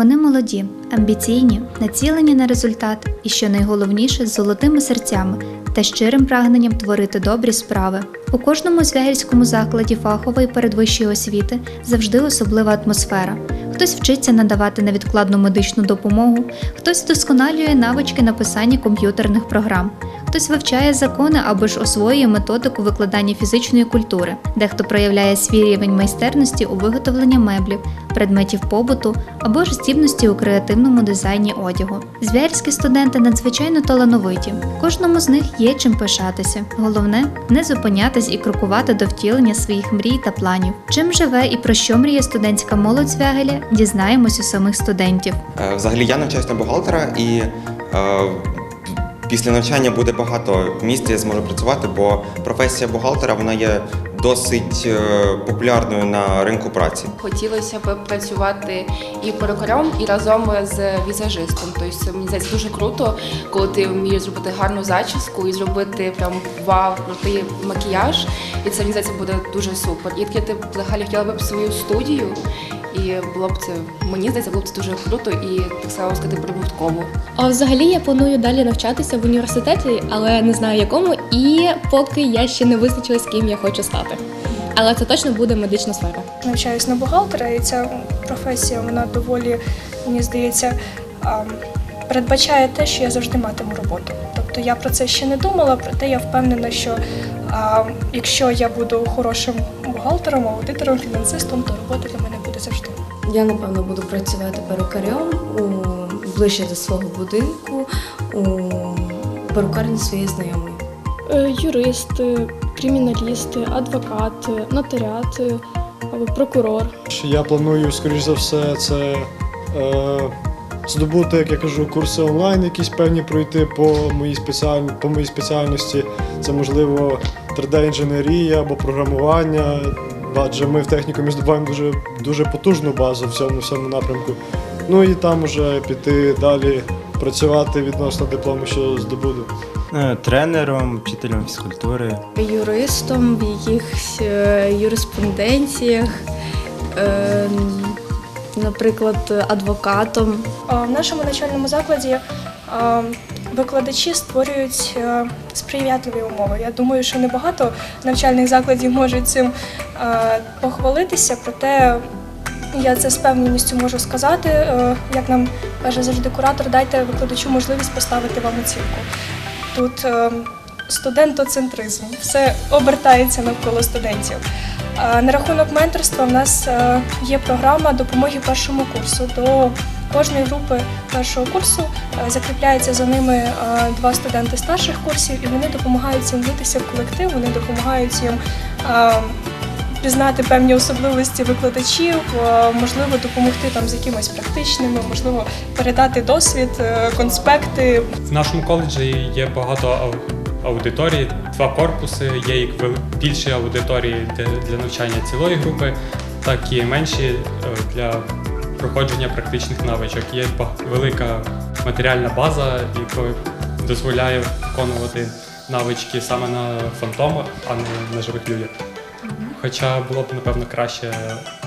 Вони молоді, амбіційні, націлені на результат і, що найголовніше, з золотими серцями та щирим прагненням творити добрі справи. У кожному звягільському закладі фахової передвищої освіти завжди особлива атмосфера. Хтось вчиться надавати невідкладну медичну допомогу, хтось вдосконалює навички написання комп'ютерних програм, хтось вивчає закони або ж освоює методику викладання фізичної культури, дехто проявляє свій рівень майстерності у виготовленні меблів, предметів побуту або ж здібності у креативному дизайні одягу. Звярські студенти надзвичайно талановиті. Кожному з них є чим пишатися. Головне не зупинятись і крокувати до втілення своїх мрій та планів. Чим живе і про що мріє студентська молодь Звягеля, дізнаємось у самих студентів. Е, Взагалі я навчаюсь на бухгалтера і е, після навчання буде багато. Місць, я зможу працювати, бо професія бухгалтера вона є досить е, популярною на ринку праці. Хотілося б працювати і перукарем, і разом з візажистом. Тобто мені здається дуже круто, коли ти вмієш зробити гарну зачіску і зробити прям вау, крутий макіяж. І це мені здається буде дуже супер. І таке ти взагалі хотіла б свою студію. І було б це мені здається, було б це дуже круто і так само сказати прибутково. А взагалі я планую далі навчатися в університеті, але не знаю якому, і поки я ще не визначилась, ким я хочу стати. Але це точно буде медична сфера. навчаюсь на бухгалтера, і ця професія вона доволі, мені здається, передбачає те, що я завжди матиму роботу. Тобто я про це ще не думала, проте я впевнена, що а, якщо я буду хорошим бухгалтером, аудитором, фінансистом, то робота для мене буде завжди. Я напевно буду працювати перукарем у ближче до свого будинку у перукарні своєї знайомої. Е, Юристи, криміналісти, адвокати, нотаріати, або прокурор. Я планую, скоріш за все, це е, здобути, як я кажу, курси онлайн, якісь певні пройти по моїй спеціаль... по моїй спеціальності. Це можливо 3D-інженерія або програмування. Адже ми в технікумі здобуваємо дуже, дуже потужну базу в цьому всьому напрямку. Ну і там вже піти далі працювати відносно диплому, що здобуду. Е, Тренером, вчителем фізкультури. юристом в якихось е, юриспонденціях, е, наприклад, адвокатом. В нашому навчальному закладі викладачі створюють сприятливі умови. Я думаю, що небагато навчальних закладів можуть цим похвалитися, проте я це з певністю можу сказати. Е, Як нам каже завжди куратор, дайте викладачу можливість поставити вам оцінку. Тут е, студентоцентризм, все обертається навколо студентів. На рахунок менторства в нас е, є програма допомоги першому курсу. До кожної групи першого курсу е, закріпляється за ними е, два студенти старших курсів, і вони допомагають їм влитися в колектив, вони допомагають їм е, пізнати певні особливості викладачів, е, можливо, допомогти там з якимись практичними, можливо, передати досвід, е, конспекти, В нашому коледжі є багато ау- аудиторій, два корпуси, є як більші аудиторії для, навчання цілої групи, так і менші е, для проходження практичних навичок. Є велика матеріальна база, яка дозволяє виконувати навички саме на фантомах, а не на живих людях. Хоча було б, напевно, краще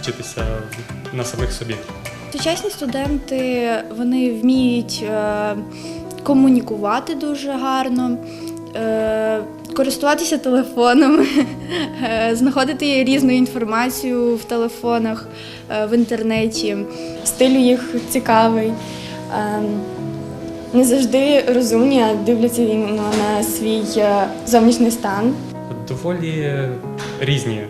вчитися на самих собі. Сучасні студенти вони вміють е, комунікувати дуже гарно, е, користуватися телефоном, е, знаходити різну інформацію в телефонах, в інтернеті. Стиль їх цікавий. Не завжди розумні, а дивляться на свій зовнішній стан. Доволі різні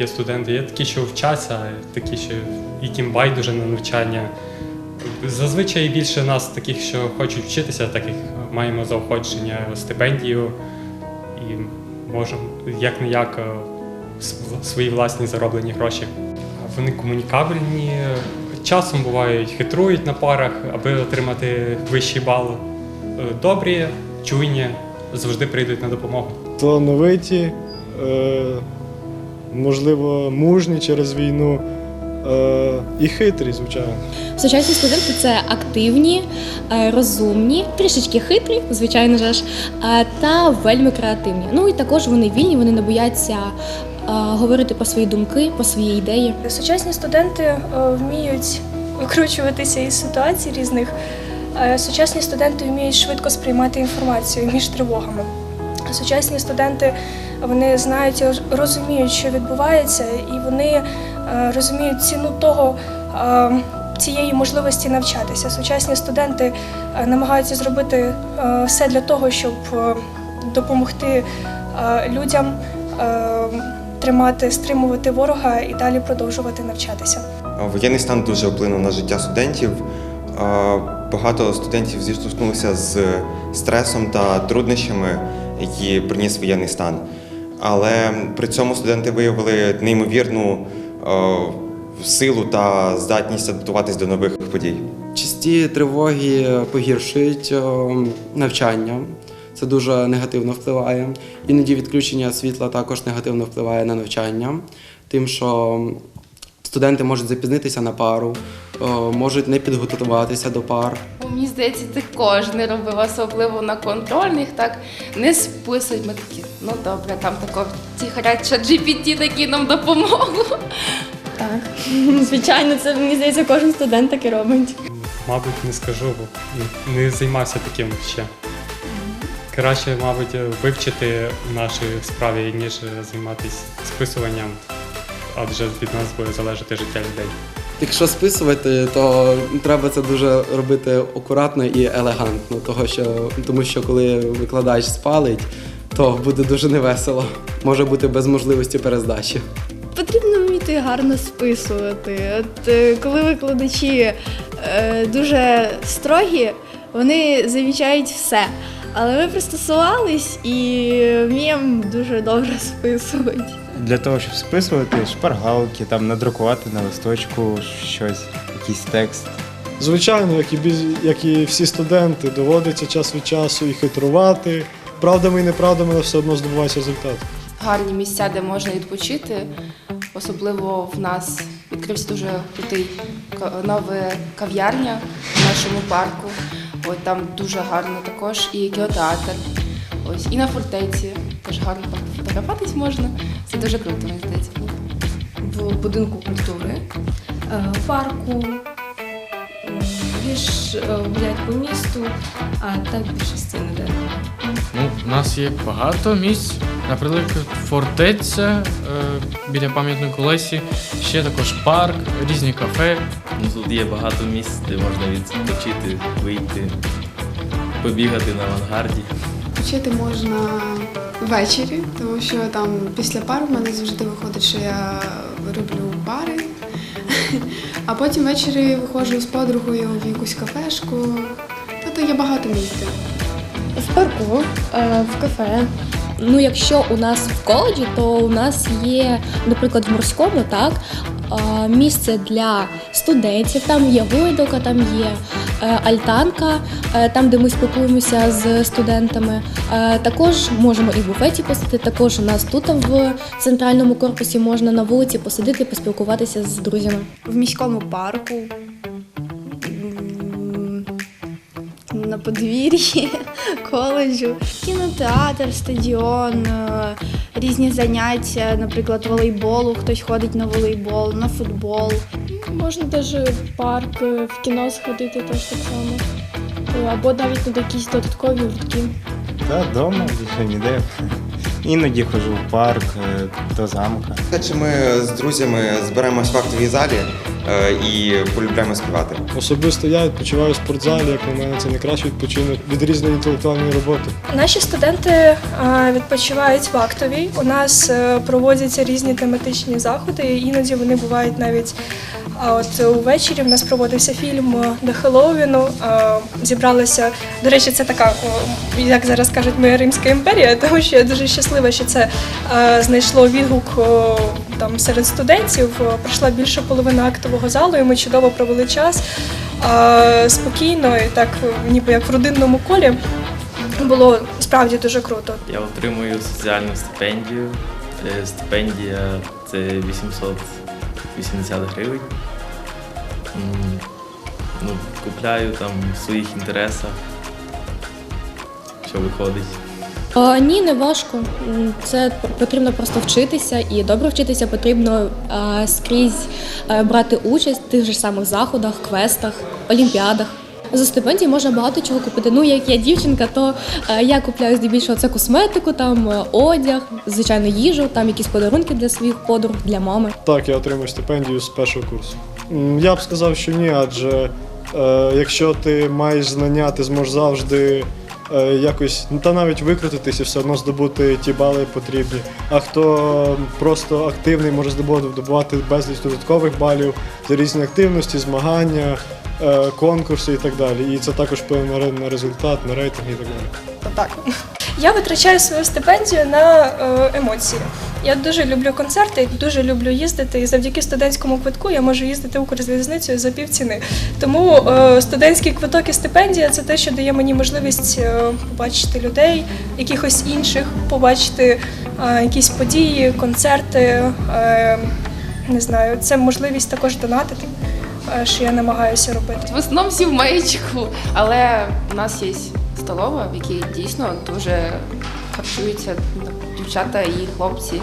є студенти. Є такі, що вчаться, такі, що яким байдуже на навчання. Зазвичай більше нас таких, що хочуть вчитися, таких маємо заохочення стипендію і можемо як не як свої власні зароблені гроші. Вони комунікабельні, часом бувають хитрують на парах, аби отримати вищий бал. Е, Добрі, чуйні, завжди прийдуть на допомогу. талановиті, е, можливо, мужні через війну е, і хитрі, звичайно. Сучасні студенти це активні, е, розумні, трішечки хитрі, звичайно ж, та вельми креативні. Ну і також вони вільні, вони не бояться говорити про свої думки, про свої ідеї. Сучасні студенти вміють викручуватися із ситуацій різних. Е, Сучасні студенти вміють швидко сприймати інформацію між тривогами. Сучасні студенти вони знають розуміють, що відбувається, і вони е, розуміють ціну того. е, Цієї можливості навчатися. Сучасні студенти намагаються зробити все для того, щоб допомогти людям тримати, стримувати ворога і далі продовжувати навчатися. Воєнний стан дуже вплинув на життя студентів. Багато студентів зіштовхнулися з стресом та труднощами, які приніс воєнний стан. Але при цьому студенти виявили неймовірну е, силу та здатність адаптуватись до нових подій. Часті тривоги погіршують е, навчання. Це дуже негативно впливає. Іноді відключення світла також негативно впливає на навчання, тим, що студенти можуть запізнитися на пару, е, можуть не підготуватися до пар. Мені здається, це кожен робив, особливо на контрольних, так не списують. Ми такі, ну добре, там тако тихарять, що GPT такі нам допомогу. Так, звичайно, це мені здається, кожен студент так і робить. Мабуть, не скажу, бо не займався таким ще. Краще, мабуть, вивчити в нашій справі, ніж займатися списуванням, адже від нас буде залежати життя людей. Якщо списувати, то треба це дуже робити акуратно і елегантно, того що, тому що коли викладач спалить, то буде дуже невесело. Може бути без можливості перездачі. Потрібно вміти гарно списувати. От е, коли викладачі е, дуже строгі, вони замічають все. Але ми пристосувались і вміємо дуже добре списувати. Для того, щоб списувати шпаргалки, там надрукувати на листочку щось, якийсь текст. Звичайно, як і, біз- як і всі студенти, доводиться час від часу і хитрувати. Правдами і неправдами, але все одно здобувається результат. Гарні місця, де можна відпочити. Особливо в нас відкрився дуже крутий нова кав'ярня в нашому парку. От там дуже гарно також і кінотеатр. Ось і на фортеці теж гарно фотографуватись можна. Це дуже круто, мені здається. в будинку культури, е, в парку, більш е, гулять по місту, а так більшості ніде. Ну, у нас є багато місць. Наприклад, фортеця е, біля пам'ятнику Лесі, ще також парк, різні кафе. Ну, тут є багато місць, де можна відпочити, вийти, побігати на авангарді. Вчити можна ввечері, тому що там після пар в мене завжди виходить, що я роблю пари. А потім ввечері виходжу з подругою в якусь кафешку. Тобто є багато місць. В парку, е, в кафе. Ну, якщо у нас в коледжі, то у нас є, наприклад, в морському, так, е, місце для студентів, там є гойдока, там є альтанка, е, там, де ми спілкуємося з студентами. Е, Також можемо і в буфеті посидіти, також у нас тут в центральному корпусі можна на вулиці посидіти, поспілкуватися з друзями. В міському парку, на подвір'ї коледжу, кінотеатр, стадіон, е, різні заняття, наприклад, волейболу, хтось ходить на волейбол, на футбол. Можна теж в парк, е, в кіно сходити теж так само. Або навіть на якісь додаткові гуртки. Та вдома, більше ніде. Іноді ходжу в парк, е, до замка. Чи ми з друзями зберемось в актовій залі е, і полюбляємо співати. Особисто я відпочиваю в спортзалі, як на мене, це найкращий відпочинок від різної інтелектуальної роботи. Наші студенти відпочивають в актовій. У нас проводяться різні тематичні заходи. Іноді вони бувають навіть. А от увечері в нас проводився фільм до Хеллоуіну. Зібралося. До речі, це така, як зараз кажуть, моя Римська імперія, тому що я дуже щаслива, що це знайшло відгук там серед студентів. Прийшла більша половина актового залу, і ми чудово провели час спокійно, і так ніби як в родинному колі. Було справді дуже круто. Я отримую соціальну стипендію. Е, Стипендія це 880 гривень. Ну, купляю там в своїх інтересах, що виходить. А, ні, не важко. Це потрібно просто вчитися і добре вчитися потрібно а, скрізь е, брати участь в тих же самих заходах, квестах, олімпіадах. За стипендії можна багато чого купити. Ну, як я дівчинка, то е, я купляю здебільшого це косметику, там е, одяг, звичайно, їжу, там якісь подарунки для своїх подруг, для мами. Так, я отримую стипендію з першого курсу. Я б сказав, що ні, адже е, якщо ти маєш знання, ти зможеш завжди е, якось, ну та навіть викрутитися, все одно здобути ті бали потрібні. А хто просто активний, може здобувати здобувати безліч додаткових балів за різні активності, змагання, е, конкурси і так далі. І це також впливає на результат, на рейтинг і так далі. Так. Я витрачаю свою стипендію на е, емоції. Я дуже люблю концерти, дуже люблю їздити, і завдяки студентському квитку я можу їздити Укрзалізницею за пів ціни. Тому е, студентський квиток і стипендія це те, що дає мені можливість е, побачити людей, якихось інших, побачити е, якісь події, концерти. Не знаю, це можливість також донатити, що я намагаюся робити. В основному всі в маєчку, але у нас є столова, в якій дійсно дуже харчуються дівчата і хлопці.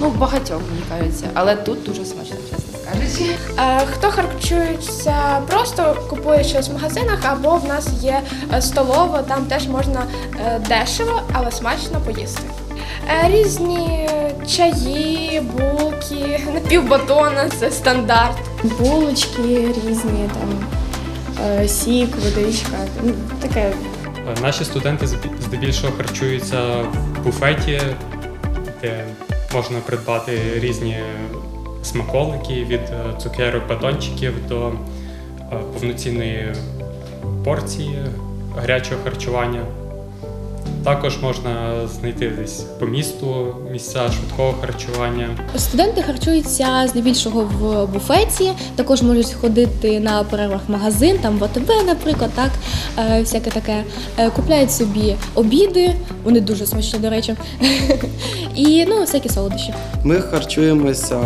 Ну, багатьох, мені кажеться, але тут дуже смачно, чесно скажучи. Е, Хто харчується просто купує щось в магазинах, або в нас є е, столова, там теж можна е, дешево, але смачно поїсти. Е, Різні чаї, булки, напівбатона це стандарт. Булочки різні, там сік, водичка, ну, таке. Наші студенти здебільшого харчуються в буфеті, де можна придбати різні смаколики від е, цукерок, батончиків до е, повноцінної порції гарячого харчування. Також можна знайти десь по місту місця швидкого харчування. Студенти харчуються здебільшого в буфеті, також можуть ходити на перервах в магазин, там в АТБ, наприклад, так, е, всяке таке. Е, Купляють собі обіди, вони дуже смачні, до речі. І ну, всякі солодощі. Ми харчуємося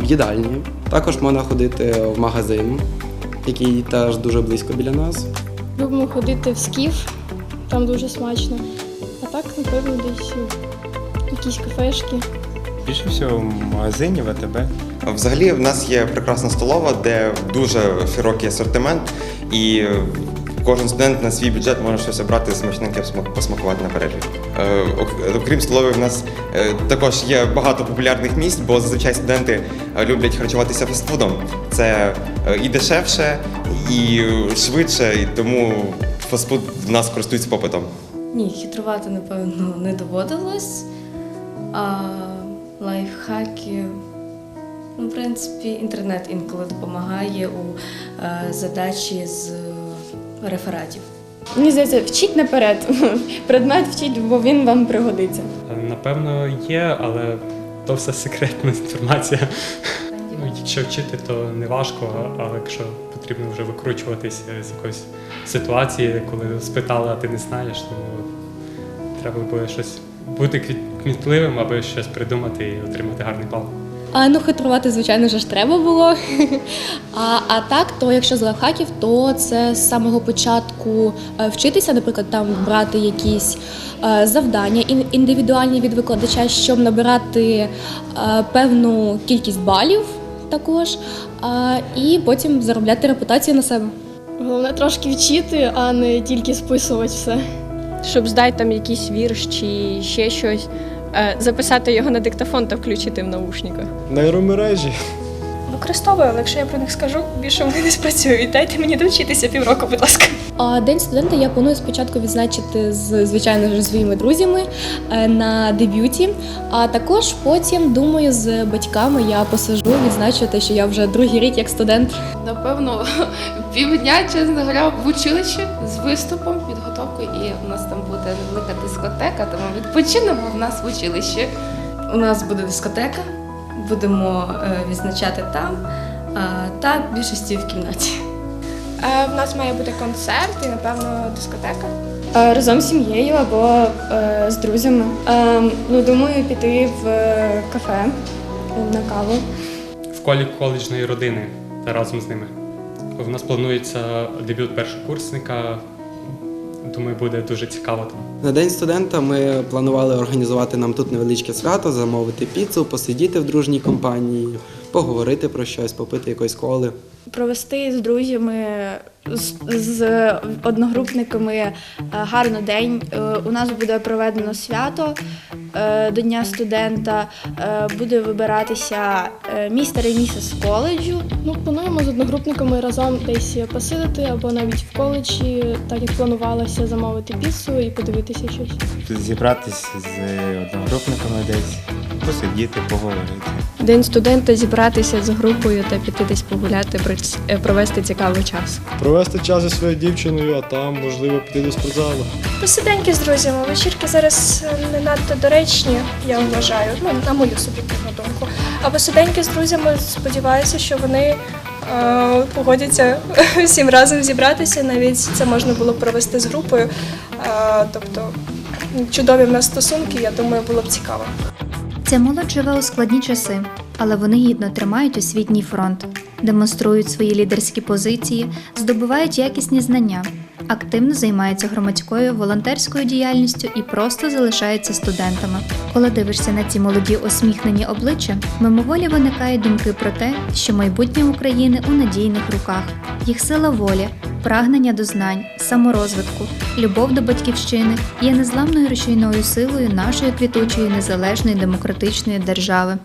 в їдальні. Також можна ходити в магазин, який теж дуже близько біля нас. Любимо ходити в скіф, там дуже смачно. Так, напевно, десь якісь кафешки. Більше всього в магазині, в АТБ. Взагалі, в нас є прекрасна столова, де дуже широкий асортимент, і кожен студент на свій бюджет може щось обрати смачненьке смак- посмакувати на перерві. Е, Окрім столової, в нас е, також є багато популярних місць, бо зазвичай студенти е, люблять харчуватися фастфудом. Це і дешевше, і швидше, і тому фастфуд в нас користується попитом. Ні, хитрувати, напевно, не доводилось. А лайфхаки, ну, в принципі, інтернет інколи допомагає у е, задачі з рефератів. Мені здається, вчіть наперед. Предмет вчіть, бо він вам пригодиться. Е, Напевно, є, але то все секретна інформація. Ну, якщо вчити, то не важко, але якщо потрібно вже викручуватися з якоїсь ситуації, коли спитали, а ти не знаєш, то треба буде щось бути кмітливим, аби щось придумати і отримати гарний бал. А ну хитрувати, звичайно ж, треба було. А, а так, то якщо з лайфхаків, то це з самого початку е, вчитися, наприклад, там брати якісь е, завдання ін- індивідуальні від викладача, щоб набирати е, певну кількість балів також, і потім заробляти репутацію на себе. Головне трошки вчити, а не тільки списувати все. Щоб здати там якийсь вірш чи ще щось, е, записати його на диктофон та включити в наушниках. Нейромережі. Використовую, але якщо я про них скажу, більше вони не спрацюють. Дайте мені довчитися півроку, будь ласка. А день студента я планую спочатку відзначити з звичайно ж своїми друзями е, на дебюті. А також потім думаю з батьками я посажу, відзначу те, що я вже другий рік як студент. Напевно, півдня, чесно говоря, в училищі з виступом, підготовкою, і у нас там буде невелика дискотека, тому відпочинемо в нас в училищі. У нас буде дискотека, будемо е, відзначати там, та більшості в кімнаті. Е, В нас має бути концерт і, напевно, дискотека. Е, Разом з сім'єю або е, з друзями. Е, ну, думаю, піти в е, кафе на каву. в колі коледжної родини та разом з ними. У нас планується дебют першокурсника думаю, буде дуже цікаво. там. На день студента ми планували організувати нам тут невеличке свято, замовити піцу, посидіти в дружній компанії, поговорити про щось, попити якоїсь коли. провести з друзями, з, з одногрупниками е, гарний день. Е, У нас буде проведено свято до Дня студента, е, буде вибиратися е, містер і місіс коледжу. Ну, плануємо з одногрупниками разом десь посидити або навіть в коледжі, так як планувалося замовити піцу і подивитися щось. Зібратися з одногрупниками десь, посидіти, поговорити. День студента зібратися з групою та піти десь погуляти, е, провести цікавий час. Провести час зі своєю дівчиною, а там можливо піти до спортзалу. Посиденьки з друзями. Вечірки зараз не надто доречні, я вважаю, ну, на мою суб'єктивну думку. А посиденьки з друзями сподіваюся, що вони е, погодяться всім разом зібратися. Навіть це можна було провести з групою. Е, тобто чудові в нас стосунки, я думаю, було б цікаво. Ця молодь живе у складні часи, але вони гідно тримають освітній фронт, демонструють свої лідерські позиції, здобувають якісні знання, активно займаються громадською волонтерською діяльністю і просто залишаються студентами. Коли дивишся на ці молоді усміхнені обличчя, мимоволі виникають думки про те, що майбутнє України у надійних руках, їх сила волі, прагнення до знань, саморозвитку, любов до батьківщини є незламною рушійною силою нашої квітучої незалежної демократичної держави.